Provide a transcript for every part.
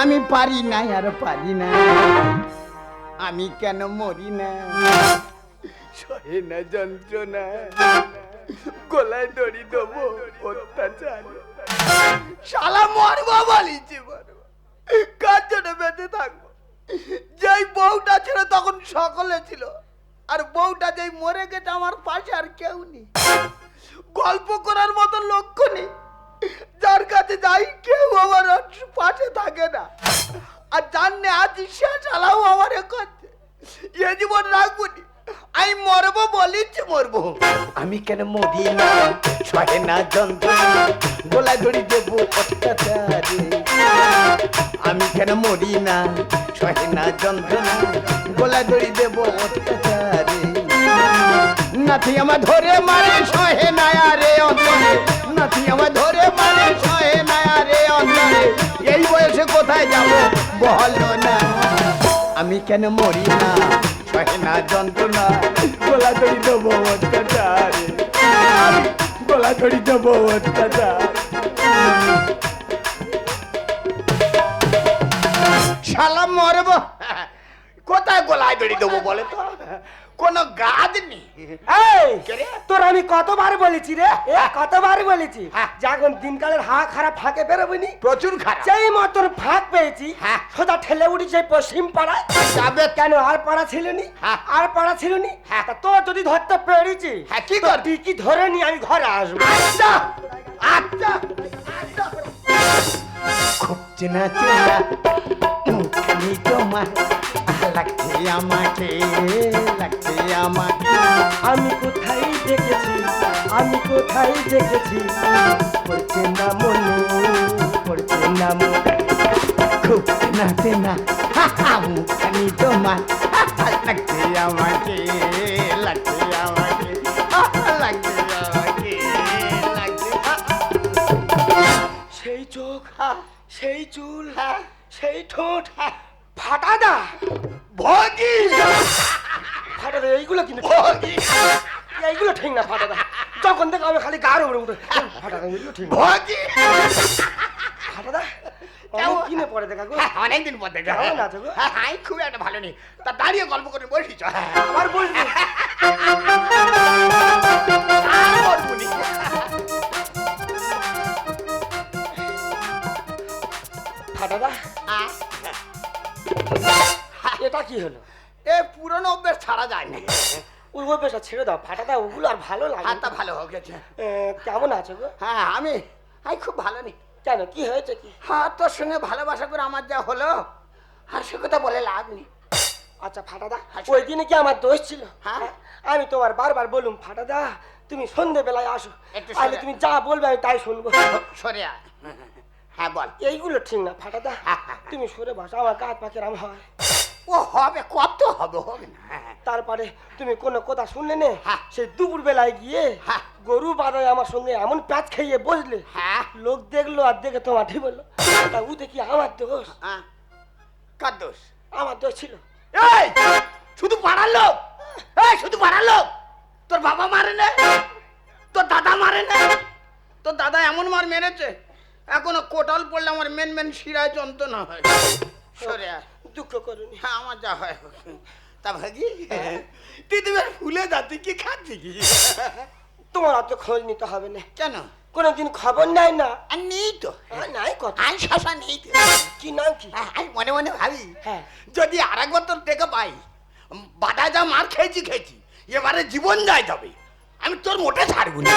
আমি পারি না, আর পারি না। আমি কেন মরি না? সহে না, যন্ত্রণা। গলায় দড়ি দেবো, অত্যাচার। শালা মরবো মরবো কার জন্য বেঁচে থাকব? যেই বউটা ছিল তখন সকলে ছিল। আর বউটা যেই মরে গেছে, আমার পাশে আর কেউ নেই। গল্প করার মতো লক্ষ্য নেই। যার কাছে যাই, কেউ আমার পাশে থাকে না। আর চালাও আমার এ জীবন রাখব আমি মরবো মরবো। আমি কেন মরি না সহে না যন্ত্রণা গোলা ধরি দেবো অত্যাচারে। আমি কেন মরি না সহে না গোলা ধরি দেবো অত্যাচারে। নাথি আমার ধরে মারে সহে না আরে অন্তরে। নাথি আমার বলো না, আমি কেন মরি না? সহে না যন্ত্রণা, গোলা ধরি দেবো অত্যাচার। গোলা ধরি দেবো অত্যাচার। শালা মরব? কোথায় গোলায় দড়ি দেবো বলে তো? কোনো গাদ নেই। এই কে তোর আমি কতবার বলেছি রে? এ, কতবার বলেছি? হ্যাঁ। যখন দিনকালের হা খারাপ ফাঁকে বেরোবনি। প্রচুর খারাপ। যেই মতন ফাঁক পেয়েছি হ্যাঁ। সোজা ঠেলে উঠি সেই পশ্চিম পাড়ায়। যাবে। কেন আর পাড়া ছিল নি হ্যাঁ। আর পাড়া ছিল নি হ্যাঁ। তা তোর যদি ধরতে পেরেছি হ্যাঁ, কি তো করবি? টিকি ধরে নি আমি ঘরে আসব। আচ্ছা। আচ্ছা। আচ্ছা। খুব চেনা চেনা মুখখানি তোমার লাগছে আমাকে লাগছে আমাকে। আমি কোথায় দেখেছি আমি কোথায় দেখেছি? পড়ছে না মনে পড়ছে না মনে। খুব চেনা চেনা মুখখানি তোমার। লাগছে আমাকে লাগছে আমাকে। লাগছে আমাকে লাগছে সেই চোখ সেই চুল সেই ঠোঁট ফাটাদা। ভগি। ফাটাদা এইগুলো কিন্তু ভগি। এইগুলো ঠিক না ফাটাদা। যখন থেকে আমি খালি গার উপরে উঠে ফাটাদা এগুলো ঠিক ভগি। ফাটাদা? কিনে পড়ে দেখা গো। অনেকদিন পর দেখা। কেমন আছো গো? হ্যাঁ হ্যাঁ, খুব একটা ভালো নেই। তা দাঁড়িয়ে গল্প করে বসিস আবার বলবি। আর বলব এটা কি হলো? এ পুরনো অভ্যেস ছাড়া যায় না। ওই অভ্যাসটা ছেড়ে দাও ফাটাদা ওগুলো আর ভালো লাগে হাতটা ভালো হয়ে গেছে। কেমন আছো গো? হ্যাঁ আমি আমি খুব ভালো নেই কেন কি হয়েছে কি? হ্যাঁ তোর সঙ্গে ভালোবাসা করে আমার যা হলো আর সে কথা বলে লাভ নেই। আচ্ছা ফাটাদা আচ্ছা। ওই দিনে কি আমার দোষ ছিল? হ্যাঁ। আমি তোমার বারবার বলুম ফাটাদা তুমি সন্ধেবেলায় আসো। তাহলে তুমি যা বলবে আমি তাই শুনব। সরে। হ্যাঁ বল। এইগুলো ঠিক না ফাটাদা। তুমি সরে বসো আমার কাজ পাখির আম হয়। ও হবে কত হবে হবে না। হ্যাঁ, তারপরে তুমি কোনো কথা শুনলে নে? হ্যাঁ। সেই দুপুর বেলায় গিয়ে হ্যাঁ। গরু বাদায় আমার সঙ্গে এমন প্যাচ খাইয়ে বসলে হ্যাঁ। লোক দেখল আর দেখে তোমার ঠিক বলল তা কি আমার দোষ। কার দোষ? আমার দোষ ছিল। এই শুধু পাড়ার লোক? এই শুধু পাড়ার লোক? তোর বাবা মারে না? তোর দাদা মারে না? তোর দাদা এমন মার মেরেছে এখনও কোটাল পড়লে আমার মেন মেন শিরায় যন্ত্রণা হয়। সরে আয়। দুঃখ করুনি। হ্যাঁ আমার যা হয়। তা ভাগি তুই তুমি ফুলে যাচ্ছি কি খাচ্ছি কি তোমার অত খোঁজ নিতে হবে না। কেন? কোনোদিন খবর নাই না। আর নেই তো। নাই কথা। আই শশা নেই তো। কি নাম কি? হ্যাঁ, আমি মনে মনে ভাবি হ্যাঁ। যদি আর একবার তোর টেকে পাই বাধা যা মার খেয়েছি খেয়েছি এবারে জীবন যায় যাবে আমি তোর মোটে ছাড়বো না।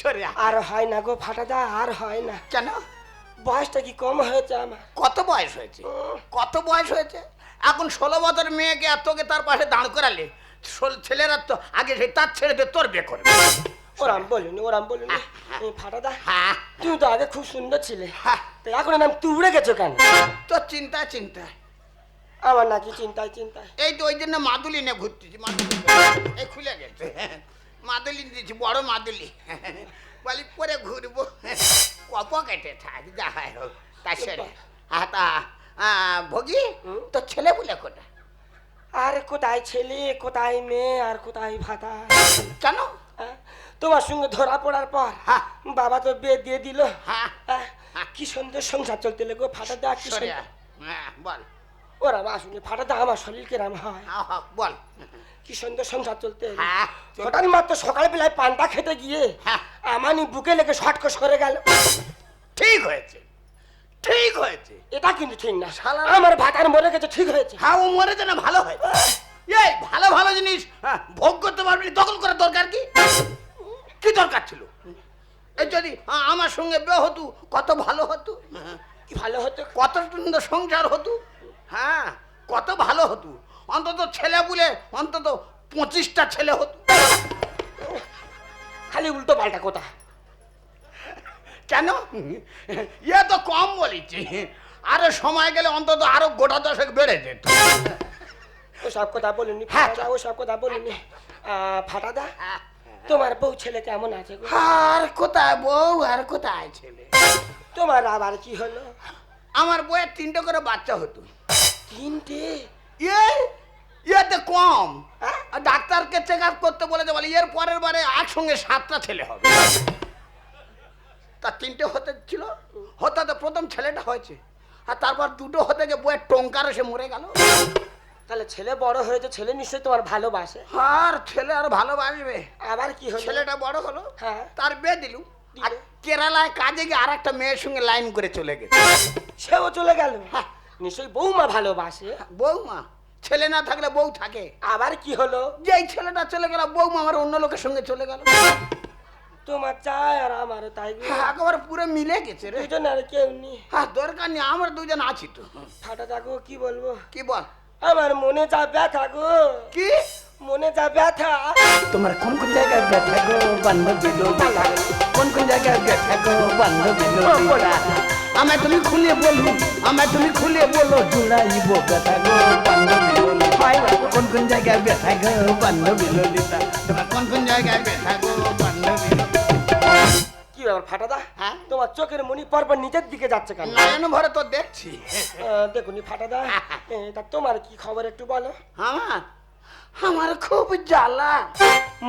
সরে আর হয় না গো ফাটাদা আর হয় না। কেন? বয়সটা কি কম হয়েছে আমার? কত বয়স হয়েছে? কত বয়স হয়েছে? এখন ষোলো বছর মেয়েকে আর তোকে তার পাশে দাঁড় করালে ছেলেরা তো আগে সে তার ছেড়ে দিয়ে তোর বিয়ে করবে। ওরাম বলিনি ওরাম বলিনি। এই ফাটাদা হ্যাঁ। তুমি তো আগে খুব সুন্দর ছিলে। হ্যাঁ। এখন নাম তুবড়ে গেছো কেন? তোর চিন্তা চিন্তা আমার নাকি চিন্তায় চিন্তায়। এই তো ওই জন্য মাদুলি নিয়ে ঘুরতেছি মাদুলি। এই খুলে গেছে। মাদুলি দিয়েছি বড় মাদুলি। বলি পরে ঘুরবো কপ কেটে থাক যা হয় হোক তা সেরে তা আহ, ভোগী তোর ছেলে বলে কোটা আর কোথায় ছেলে কোথায় মেয়ে আর কোথায় ভাতা কেন? তোমার সঙ্গে ধরা পড়ার পর। বাবা তো বিয়ে দিয়ে দিল? কি সুন্দর সংসার চলতে লেগো ফাটা দা কি বল ওরা শুনে ফাটা দা আমার শরীর কেরাম হয় বল কি সুন্দর সংসার চলতে হ্যাঁ। হঠাৎ মাত্র সকালবেলায় পান্তা খেতে গিয়ে হ্যাঁ। আমানি বুকে লেগে শটকস করে গেল। ঠিক হয়েছে। ঠিক হয়েছে। এটা কিন্তু ঠিক না শালা- আমার ভাতার মরে গেছে ঠিক হয়েছে। হ্যাঁ ও মরেছে না ভালো হয়েছে এই ভালো ভালো জিনিস হ্যাঁ, ভোগ করতে পারবি দখল করার দরকার কি? কি দরকার ছিল? এই যদি আমার সঙ্গে বিয়ে হতো কত ভালো হতো? কি ভালো হতো? কত সুন্দর সংসার হতো? হ্যাঁ কত ভালো হতো? অন্তত ছেলে বলে অন্তত পঁচিশটা ছেলে হতো। খালি উল্টো পাল্টা কথা। কেন? ইয়ে তো কম বলেছি। আরও সময় গেলে অন্তত আরও গোটা দশেক বেড়ে যেত। ও সব কথা বলিনি। হ্যাঁ। ও সব কথা বলিনি। আহ, ফাটা দা তোমার বউ ছেলে কেমন আছে আর কোথায় বউ আর কোথায় ছেলে? তোমার আবার কি হলো? আমার বউয়ের তিনটে করে বাচ্চা হতো। তিনটে? ইয়ে ইয়েতে কম। আর ডাক্তারকে চেক আপ করতে বলেছে বলে এর পরের বারে একসঙ্গে সাতটা ছেলে হবে। তার তিনটে হতে ছিল হতে হতে প্রথম ছেলেটা হয়েছে। আর তারপর দুটো হতে গিয়ে বইয়ের টঙ্কার এসে মরে গেল। তাহলে ছেলে বড় হয়েছে ছেলে নিশ্চয়ই তোমার ভালোবাসে। আর ছেলে আর ভালোবাসবে। আবার কি হলো? ছেলেটা বড় হলো হ্যাঁ। তার বিয়ে দিলু। আর কেরালায় কাজে গিয়ে আর একটা মেয়ের সঙ্গে লাইন করে চলে গেছে। সেও চলে গেল? হ্যাঁ। নিশ্চয়ই বৌমা ভালোবাসে। বৌমা? ছেলে না থাকলে বউ থাকে। আবার কি হলো? যেই ছেলেটা চলে গেল বৌমা আমার অন্য লোকের সঙ্গে চলে গেল। তোমার চাই আর আমার তাই একবার পুরো মিলে গেছে রে। দুজন আর কেউ নেই। হ্যাঁ দরকার নেই আমরা দুজন আছি তো। ফাটা থাকো কি বলব? কি বল? আমার মনে যা ব্যথা গো। কি? মনে যা ব্যথা। তোমার কোন কোন জায়গায় ব্যথা গো বান্ধবী কোন কোন জায়গায় ব্যথা গো বান্ধবী আমায় তুমি খুলে বলো আমায় তুমি খুলে বলো জুড়াইব ব্যথা গো বান্ধবী কোন কোন জায়গায় ব্যথা গো বান্ধবী ললিতা তোমার কোন কোন জায়গায় ব্যথা গো বান্ধবী কি ব্যাপার ফাটা দা হ্যাঁ? তোমার চোখের মনি পরপর নিচের দিকে যাচ্ছে কেন? নয়ন ভরে তো দেখছি। দেখুনি ফাটা দা এ, তা তোমার কি খবর একটু বলো। আমার? আমার খুব জ্বালা।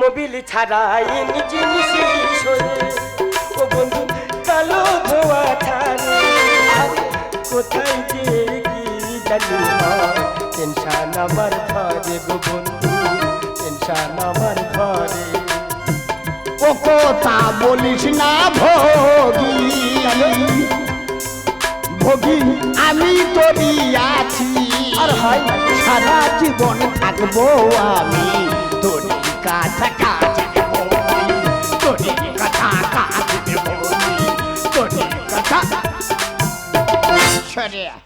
মোবিল ছাড়াই নিজে নিজে ও বন্ধু কালো ধোয়া ছাড়ে। কোথায় যে কি জানি টেনশন আমার ঘরে গো বন্ধু টেনশন আমার ঘরে। ও কথা বলিস না ভোগী ভোগী আমি তোরই আছি আর হয়। সারা জীবন থাকব আমি। তোরই কাছা কাছে কথা কাছে তোরই কথা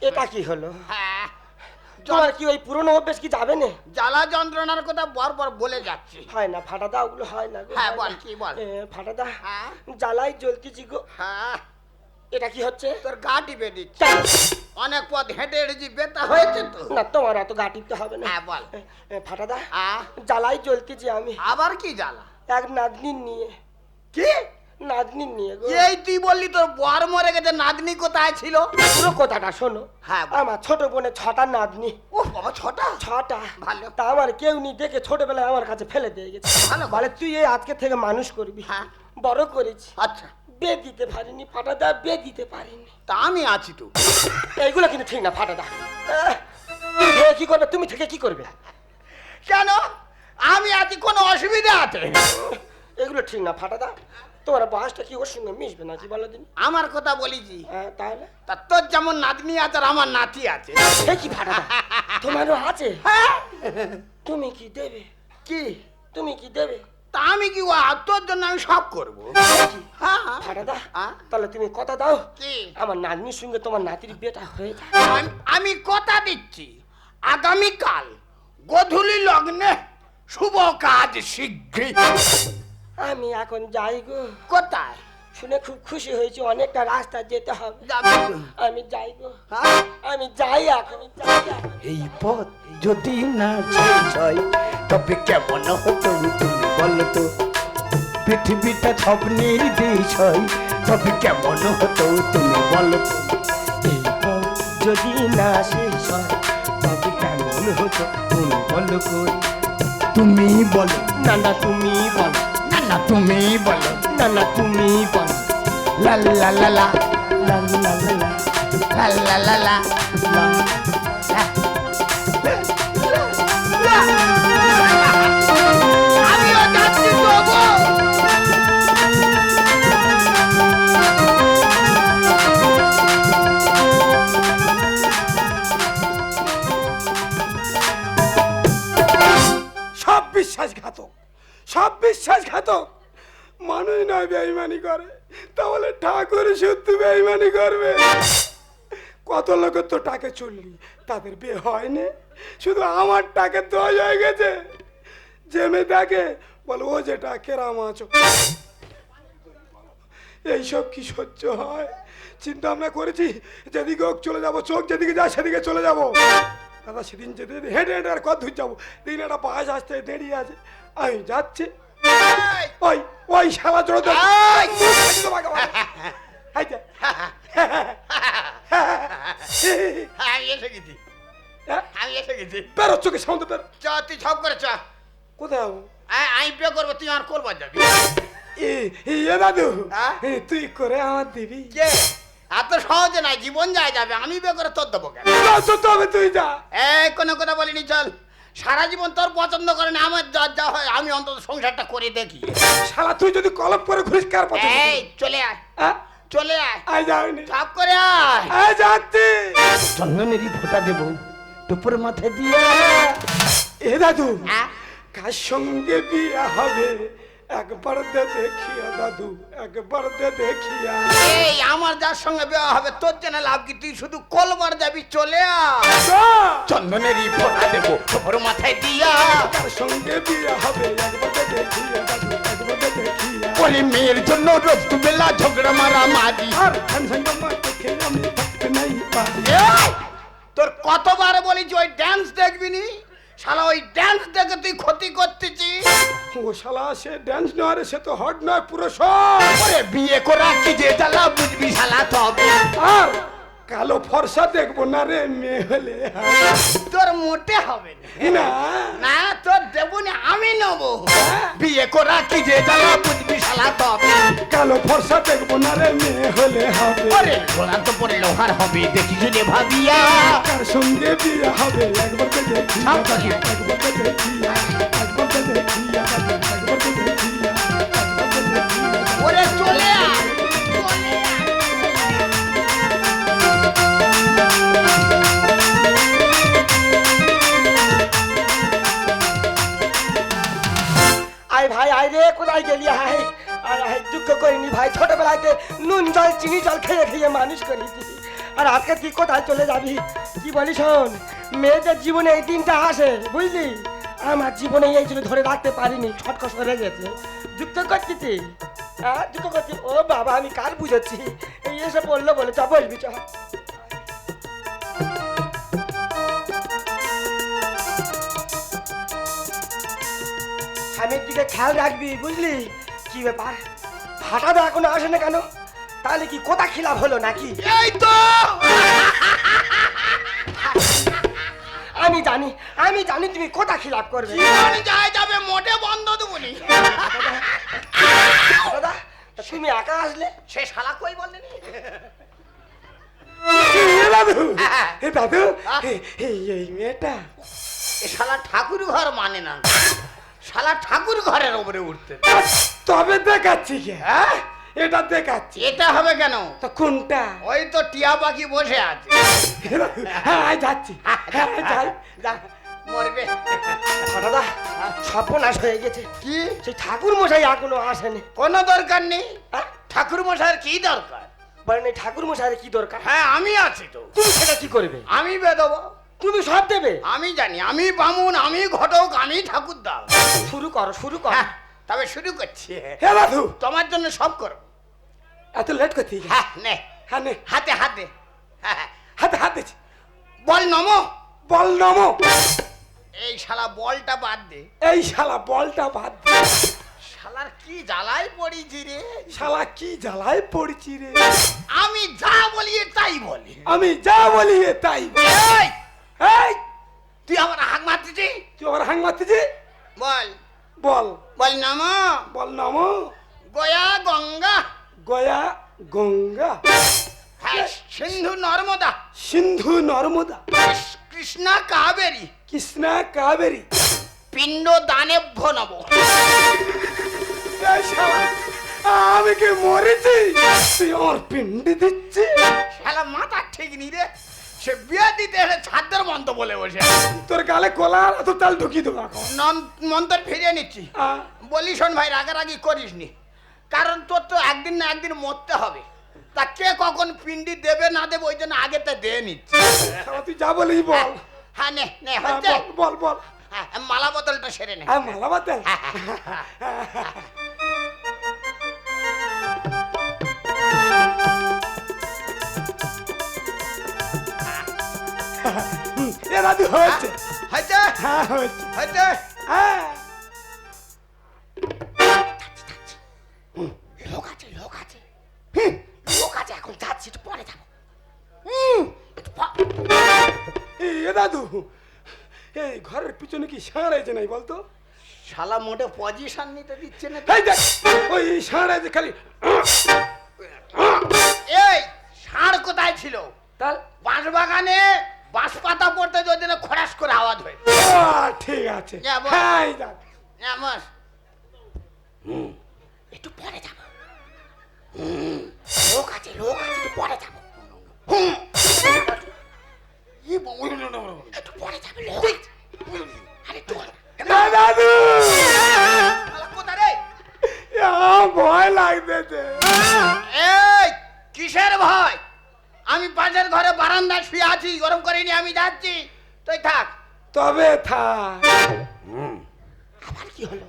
এটা কি হলো? হ্যাঁ। তোমার কি ওই পুরনো অভ্যেস কি যাবে না? জ্বালা যন্ত্রণার কথা বারবার বলে যাচ্ছি। হয় না ফাটা দা ওগুলো হয় না হ্যাঁ, বল, কি বল? এ, ফাটা দা হ্যাঁ। জ্বালাই জ্বলতেছি গো। হ্যাঁ। এটা কি হচ্ছে? তোর গা টিপে দিচ্ছে। অনেক পথ হেঁটে হেঁটেছি বেতা হয়েছে তো। না তোমার এত গা টিপতে হবে না। হ্যাঁ বল। এ, এ, ফাটা দা আ? জ্বালাই জ্বলতেছি আমি। আবার কি জ্বালা? এক নাতনি নিয়ে। কি? নাতনি নিয়ে গো। এই তুই বললি তোর বর মরে গেছে নাতনি কোথায় ছিল? পুরো কথাটা শোনো। হ্যাঁ। আমার ছোট বোনের ছটা নাতনি। ও বাবা ছটা? ছটা। ভালো। তা আমার কেউ নি দেখে ছোটবেলায় আমার কাছে ফেলে দিয়ে গেছে। ভালো। বলে তুই এই আজকে থেকে মানুষ করবি। হ্যাঁ। বড় করেছি। আচ্ছা। বে দিতে পারিনি ফাটা দা বে দিতে পারিনি। তা আমি আছি তো। এইগুলো কিন্তু ঠিক না ফাটা দা। আহ, এ কি করবে তুমি থেকে কি করবে? কেন? আমি আছি কোনো অসুবিধা আছে? এগুলো ঠিক না ফাটা দা। তোমার বয়সটা কি ওর সঙ্গে মিশবে না কি বলো দিন? আমার কথা বলিছি হ্যাঁ, তাহলে? তা তোর যেমন নাতনি আছে আর আমার নাতি আছে। সে কি ফাটা দা? তোমারও আছে? হ্যাঁ। তুমি কি দেবে? কি? তুমি কি দেবে? তা আমি কি ও তোর জন্য আমি সব করব? হ্যাঁ। ফাটা দা হ্যাঁ? তাহলে তুমি কথা দাও। কি? আমার নাতনির সঙ্গে তোমার নাতির বিয়েটা হয়ে যায় আমি- আমি কথা দিচ্ছি। আগামীকাল গধূলি লগ্নে শুভ কাজ শীঘ্রই। আমি এখন যাই গো। কোথায়? শুনে খুব খুশি হয়েছি অনেকটা রাস্তা যেতে হবে। আমি যাই গো। হ্যাঁ? আমি যাই এখন এই পথ যদি না শেষ তবে কেমন হতো তুমি বলো তো? পৃথিবীটা স্বপ্নের দেশ হয় তবে কেমন হতো তুমি বলো তো? এই পথ যদি না শেষ হয় তবে কেমন হতো তুমি বলো কই তুমি বলো না না তুমি বলো না না তুমি বলো। না না তুমি বলো লা লা লা লা লা লা লা লা লা লা সব বিশ্বাসঘাতক। সব বিশ্বাসঘাতক। মানুষ নয় বেইমানি করে, তাহলে ঠাকুর সত্যি বেইমানি করবে। কত লোকের তো টাকে চললি, তাদের বিয়ে হয়নি, শুধু আমার টাকে দোষ হয়ে গেছে। যে মেয়ে দেখে, বলে, ও যেটা কেরাম আছো এইসব কি সহ্য হয়? চিন্তা ভাবনা করেছি, যেদিকে হোক চলে যাব, চোখ যেদিকে যায় সেদিকে চলে যাব। দাদা, সেদিন যেতে হেঁটে হেঁটে আর কত দূর যাব, দিন একটা বাস আসতে দেরি আছে, আমি যাচ্ছি। ওই ওই শালা জোড়ো তো। আমি এসে গেছি? আমি এসে গেছি। বেরো চোখে সামনে বেরো। চ তুই সব করে চ। কোথায় আমি বিয়ে করব তুই আর করবার যাবি এ দাদু তুই করে আমার দিবি। কে? এত সহজে নাই জীবন যায় যাবে আমি বিয়ে করে তোর দেবো কেন? তুই যা। এই কোনো কথা বলিনি চল। সারা জীবন তোর পছন্দ করে না আমার যা যা হয় আমি অন্তত সংসারটা করে দেখি। শালা তুই যদি কলপ করে ঘুরিস কার পছন্দ এই চলে আয়? চলে আয়। আয় যাওনি সব করে আয়। আয় যাচ্ছি। চন্দনেরই ফোঁটা দেব টুপুর মাথায় দিয়ে। এ দাদু হ্যাঁ? কার সঙ্গে বিয়ে হবে? একবার দে দেখিয়া দাদু একবার দে দেখিয়া। এই আমার যার সঙ্গে বিয়ে হবে তোর জন্য লাভ কি? তুই শুধু কলবার যাবি চলে যা। চন্দনেরই ফোটা দেবো ওপর মাথায় দিয়া। কার সঙ্গে বিয়ে হবে একবার দে দেখিয়া দাদু একবার দে দেখিয়া। ওরে মেয়ের জন্য রোজ বেলা ঝগড়া মারা মারি। আর খান সঙ্গে মা আমি থাকতে নাই পারি। তোর কতবার বলেছি ওই ড্যান্স দেখবি নি? শালা ওই ড্যান্স দেখে তুই ক্ষতি করতেছিস? ও শালা সে ড্যান্স নয় রে সে তো হট নয় পুরো সব। ওরে বিয়ে করা কি যে জ্বালা বুঝবি শালা তবে। আর কালো ফর্সা দেখব না রে মেয়ে হলে। তোর মোটে হবে না। তোর দেবো না আমি নেব। বিয়ে করা কি যে জ্বালা বুঝবি শালা তবে কালো ফর্সা দেখব না রে মেয়ে হলে হবে। তো পরে লোহার হবে দেখি শুনে ভাবিয়া। কার সঙ্গে বিয়ে হবে? একবার তো? একবার একবার তো দেখিয়া একবার তো দেখিয়া একবার তো দেখিয়া ওরে চলে আয়। ভাই, আয় রে কোথায় গেলি, আয় আয়। আয়, দুঃখ করিনি ভাই ছোটবেলাতে নুন জল, চিনি জল খেয়ে খেয়ে মানুষ করেছি। আর আজকে তুই কোথায় চলে যাবি? কি বলি শোন, মেয়েদের জীবনে এই দিনটা আসে, বুঝলি? আমার জীবনে এই জন্য ধরে রাখতে পারিনি ছটকস হয়ে গেছে। দুঃখ করছিস হ্যাঁ দুঃখ করছি? ও বাবা, আমি কার এই এসে বলল বলে চ বলবি, চ। স্বামীর দিকে খেয়াল রাখবি বুঝলি? কি ব্যাপার? ফাটা তো এখনও আসে না কেন? তাহলে কি কোথা খিলাপ হলো নাকি? এই তো! আমি জানি আমি জানি তুমি কোথা খিলাপ করবে। জীবন যায় যাবে মোটে বন্ধ দেবনি। দাদা তা তুমি একা আসলে? সে শালা কই বললেন দাদু হ্যাঁ। এ দাদু এই মেয়েটা। এ শালা ঠাকুর ঘর মানে না। শালা ঠাকুর ঘরের উপরে উঠতে। তবে দেখাচ্ছি কি? হ্যাঁ? এটা দেখাচ্ছি। এটা হবে কেন? তো কোনটা? ওই তো টিয়া পাখি বসে আছে। হ্যাঁ যাচ্ছি। হ্যাঁ যাই। যা, মরবে। দাদা সর্বনাশ হয়ে গেছে। কি? সেই ঠাকুর মশাই এখনও আসেনি। কোনো দরকার নেই? হ্যাঁ? ঠাকুর মশাইয়ের কি দরকার? বলেন ঠাকুর মশাইয়ের কি দরকার? হ্যাঁ আমি আছি তো। তুমি সেটা কি করবে? আমি বেদব। তুমি সব দেবে। আমি জানি আমি বামুন আমি ঘটক আমি ঠাকুর দাও শুরু করো শুরু করো। হ্যাঁ তবে শুরু করছি। হে দাদু তোমার জন্য সব করো। এত লেট করছি হ্যাঁ নে। হ্যাঁ নে। হাতে হাতে। হ্যাঁ, হ্যাঁ। হাতে হাত বল নমো। বল নমো। এই শালা বলটা বাদ দে। এই শালা বলটা বাদ দে। শালার কি জ্বালায় পড়িছি রে? শালা কি জ্বালায় পড়ছি রে? আমি যা বলি তাই বলি। আমি যা বলি তাই বলি। এই, তুই আমার হাক মারতেছি? তুই আমার হাং মারতেছি? বল। বল। বল নমো। বল নমো। গয়া গঙ্গা। গয়া গঙ্গা। হ্যাঁ, সিন্ধু নর্মদা। সিন্ধু নর্মদা। কৃষ- কৃষ্ণা কাবেরী। কৃষ্ণা কাবেরী। পিণ্ড দানেভ্য নব। এই শালা, আমি কি মরেছি? তুই আমার পিন্ডি দিচ্ছি শালা মাথা ঠিক নি রে। সে বিয়ে দিতে এসে ছাদের মন্ত বলে বসে। তোর গালে কলা আর এত তাল ঢুকিয়ে দেবো এখন। মন্তর ফিরিয়ে নিচ্ছি। বলি শোন ভাই রাগারাগি করিস নি কারণ তোর তো একদিন না একদিন মরতে হবে। তা কে কখন পিন্ডি দেবে না দেবে ওই জন্য আগে তা দিয়ে নিচ্ছি। তুই যা বলিস বল। হ্যাঁ নে নে হ্যাঁ, হচ্ছে? বল, বল বল। হ্যাঁ, মালা বোতলটা সেরে নে। হ্যাঁ মালা বাতে এ দাদু হয়েছে হয়েছে হ্যাঁ হয়েছে হয়েছে হ্যাঁ লোক আছে লোক আছে লোক আছে এখন যাচ্ছি একটু পরে যাব এ দাদু এই ঘরের পিছনে কি সাঁড় আছে নাই বলতো শালা মোটে পজিশন নিতে দিচ্ছে না এই দেখ ওই সাঁড় আছে খালি এই ষাঁড় কোথায় ছিল তার বাঁশ বাগানে বাঁশ পাতা পড়তে যদি না খরাস করে আওয়াজ হয়। ঠিক আছে। হ্যাঁ দেখ। একটু পরে যাব। হুম, লোক আছে লোক আছে একটু পরে যাব। হুম। একটু পরে যাবে লোক আরে দাদু! ভয় লাগতেছে এই কিসের ভয়? আমি পাশের ঘরে বারান্দায় শুয়ে আছি গরম করিনি আমি যাচ্ছি। তুই থাক। তবে থাক। আবার কি হলো?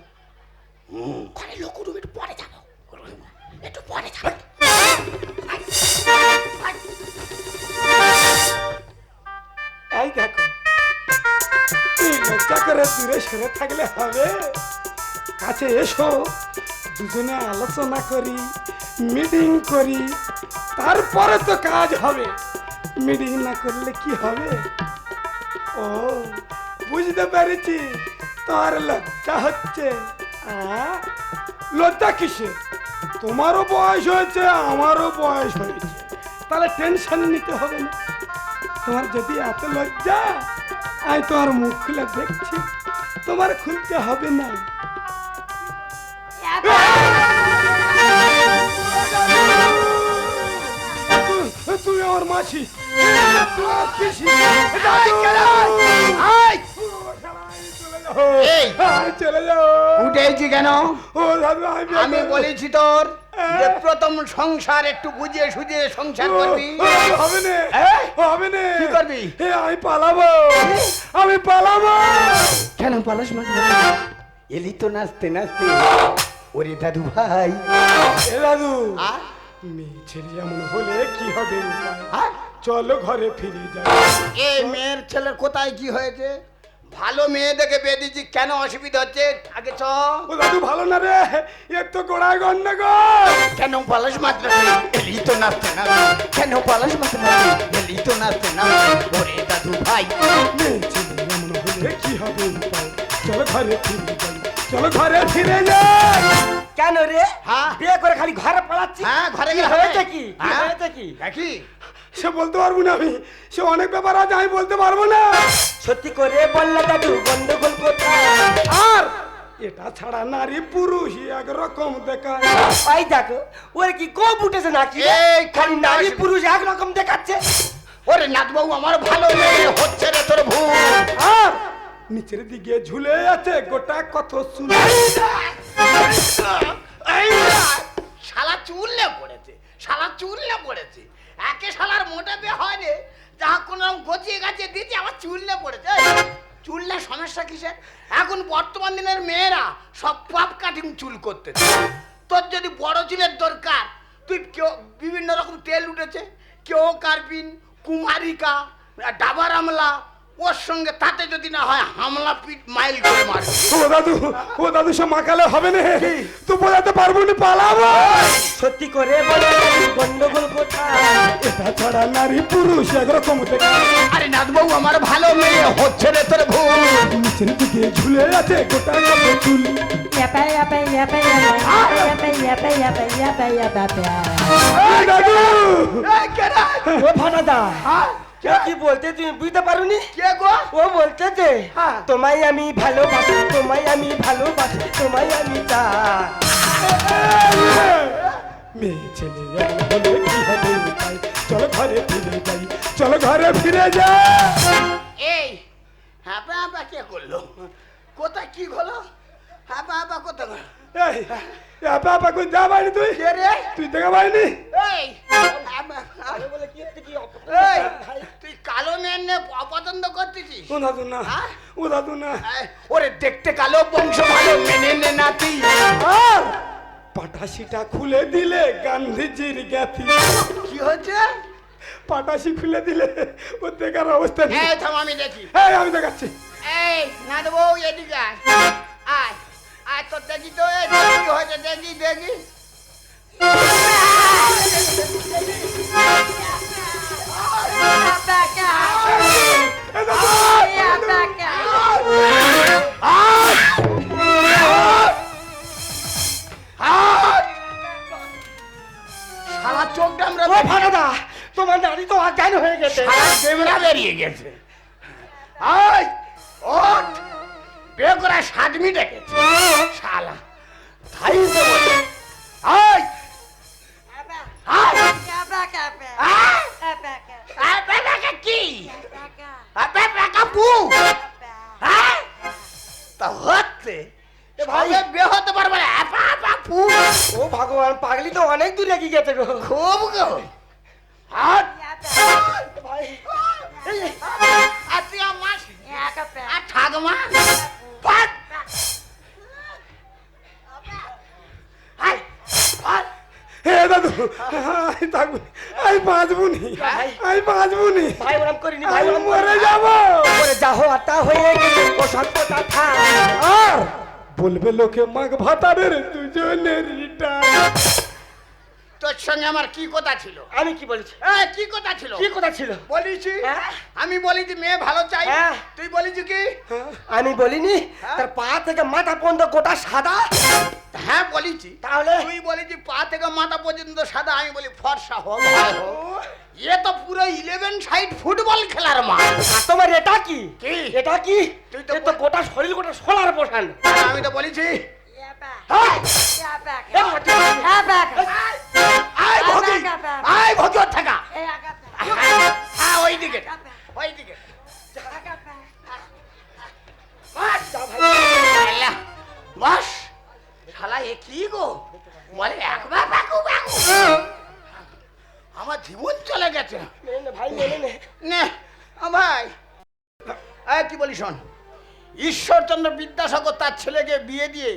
ঘরে লোক একটু পরে যাব। একটু পরে যাব। এই দেখো লজ্জা করে দূরে সরে থাকলে হবে। কাছে এসো দুজনে আলোচনা করি মিটিং করি। তারপরে তো কাজ হবে। মিটিং না করলে কি হবে? ও, বুঝতে পেরেছি। তোমার লজ্জা হচ্ছে। লজ্জা কিসে তোমারও বয়স হয়েছে, আমারও বয়স হয়েছে। তাহলে টেনশন নিতে হবে না। তোমার যদি এত লজ্জা, আমি তোমার মুখ খুলে দেখছি। তোমার খুলতে হবে না। উঠেছি কেন আমি। বলেছি তোর যে প্রথম সংসার একটু বুঝিয়ে সুঝিয়ে সংসার করবি হবে না হবে না কি করবি? আমি পালাবো আমি পালাবো কেন পালাস এলি তো নাচতে নাচতে ওরে দাদু ভাই এ দাদু আ? মেয়ে ছেলে এমন হলে কি হবে? চলো ঘরে ফিরে যাই। এই মেয়ের ছেলের কোথায় কি হয়েছে? ভালো মেয়ে দেখে বেঁধেছি কেন অসুবিধা হচ্ছে? আগে চ। ও দাদু ভালো না রে এর তো গোড়ায় গন্ডগোল কেন পালাস মাত্র এলি তো নাচতে না। কেন পালাস মাত্র এলি তো নাচতে না। ওরে দাদু ভাই। কি হবে চলো ঘরে ফিরে যাই চলো ঘরে ফিরে যাই। কেন রে হ্যাঁ। বিয়ে করে খালি ঘরে পালাচ্ছি হ্যাঁ ঘরে কি গেলে হয়েছে হবে? কি? হ্যাঁ? হয়েছে কি? দেখি সে বলতে পারব না আমি সে অনেক ব্যাপার আছে আমি বলতে পারব না সত্যি করে বললে দাদু গন্ডগোল কোথায় আর এটা ছাড়া নারী পুরুষ একরকম দেখায় ওই দেখো ওর কি কোপ উঠেছে নাকি এই খালি নারী। পুরুষ একরকম দেখাচ্ছে ওরে নাথবাবু আমার ভালো মেয়ে হচ্ছে রে তোর ভুল আর নিচের দিকে ঝুলে আছে গোটা কত না, শালা চুললে পড়েছে, শালা চুললে পড়েছে। একে শালার মোটা বে হয় রে যা কোনো রকম গচিয়ে গাছিয়ে দিচ্ছে আবার চুললে পড়েছে। চুললে সমস্যা কিসের? এখন বর্তমান দিনের মেয়েরা সব পাপ কাটিং চুল করতে তোর যদি বড় চুলের দরকার, তুই কেউ বিভিন্ন রকম তেল উঠেছে, কেউ কার্পিন কুমারিকা ডাবার আমলা ওর সঙ্গে তাতে যদি না হয় হামলা পিট মাইল করে মার ও দাদু ও দাদু সব মাকালে হবে না। তো বোঝাতে পারব না পালাবো। সত্যি করে বলো গন্ডগোল কোথায়? এটা ছড়া নারী পুরুষ একরকম থেকে আরে নাথবাবু আমার ভালো মেয়ে হচ্ছে রে তোর ভুল। নিচের দিকে ঝুলে আছে গোটা কবে চুল। দাদু! ও ভানাদা। হ্যাঁ? কে কি বলতে তুমি বুঝতে পারোনি? কে গো? ও বলতে যে হ্যাঁ। তোমায় আমি ভালোবাসি তোমায় আমি ভালোবাসি তোমায় আমি চাই। মেয়ে ছেলে বলে কি হবে তাই চলো ঘরে ফিরে যাই চলো ঘরে ফিরে যাই। এই হাঁপা হাঁপা কে করল? কোথায় কি হলো? হাঁপা হাঁপা কোথায়? গেলো? এই আপা আপা কোন যা বাইনি তুই কে রে তুই দেখা বাইনি এই হাঁপা- আরে বলে কি হচ্ছে কি অপ- এই তুই কালো মেয়ে অপছন্দ করতেছিস ও দাদু না হ্যাঁ? ও দাদু না ওরে দেখতে কালো বংশ ভালো মেনে নে না তুই পাটাশিটা খুলে দিলে গান্ধীজির জ্ঞাতি কি হচ্ছে পাটাশি খুলে দিলে ও দেখার অবস্থা নেই থাম আমি দেখি এই আমি দেখাচ্ছি এই না দেবো এদিকে আয় আয় আয় তো দেখি তো এই আচ্ছা, তোমার দাড়ি তো আজান হয়ে গেছে। বেরিয়ে গেছে। আয় ওঠ। সাত মিনিট গেছে শালা। ভগবান পাগলি তো অনেক দূরে এগিয়ে গেছে গো। খুব গো। হাত ভাই। আর তুই আমার আর ঠাকমা ফাট হাই ফাট হে দাদু আই থাকব আই বাঁচবো নি আই বাঁচবো নি। ভাই ওরম করিনি ভাই আই ওরম মরে যাব। মরে যা হয়ে গেছে। ও সত্যতা থাক। আর বলবে লোকে মাঘ ভাতারের দুজনের রিটার্ন তোর সঙ্গে আমার কি কথা ছিল? আমি কি বলেছি? এই কি কথা ছিল? কি কথা ছিল? বলিছি। হ্যাঁ? আমি বলি যে মেয়ে ভালো চাই। হ্যাঁ। তুই বলিস কি? আমি বলিনি? হ্যাঁ? তার পা থেকে মাথা পর্যন্ত গোটা সাদা? হ্যাঁ বলিছি। তাহলে? তুই বলেছি পা থেকে মাথা পর্যন্ত সাদা আমি বলি ফর্সা হোক এ তো পুরো ইলেভেন সাইড ফুটবল খেলার মাঠ। তোমার এটা কি? কি? এটা কি? তুই তো গোটা শরীর গোটা সোলার বসান আমি তো বলেছি আয় ভগি আয় ভগি ওর থাকা হ্যাঁ ওই দিকে ওই দিকে বাস আল্লাহ, বাস শালা এ কি গো? বলে একবার বাকু বাকু। আমার জীবন চলে গেছে। নে ভাই নে নে ভাই। কি বলি শোন? ঈশ্বরচন্দ্র বিদ্যাসাগর তার ছেলেকে বিয়ে দিয়ে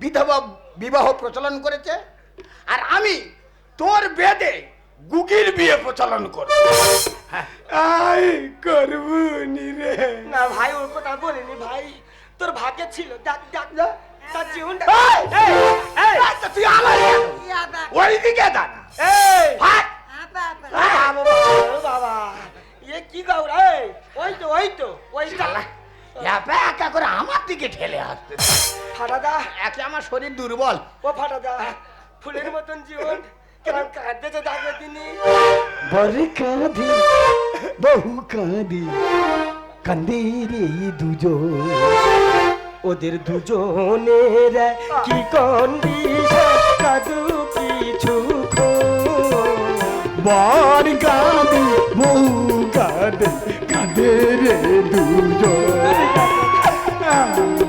বিধবা বিবাহ প্রচলন করেছে আর আমি তোর বেদে গুগির বিয়ে প্রচলন করব। হ্যাঁ। আই করব নি রে। না ভাই ওর কথা বলিনি ভাই। তোর ভাগ্যে ছিল দেখ দেখ দেখ, তার জীবনটা এই, এই, তুই আমার ওই দিকে দাঁড়া এই। ভাই। বাবা, বাবা। এ কি গাউরা এই ওই তো ওই তো ওই শালা, একা একা করে আমার দিকে ঠেলে আসতে ফাটাদা। একে আমার শরীর দুর্বল। ও ফাটাদা ফুলের মতন জীবন। কেমন কাঁদতেছে দেখবে তিনি বড় কাঁদি বহু কাঁদি। কান্দি রে দুজন। ওদের দুজনের কি কন্ডিশন কাদু কিছু বর কাঁদে বউ কাঁদে। কাঁদে রে দুজন। Yeah.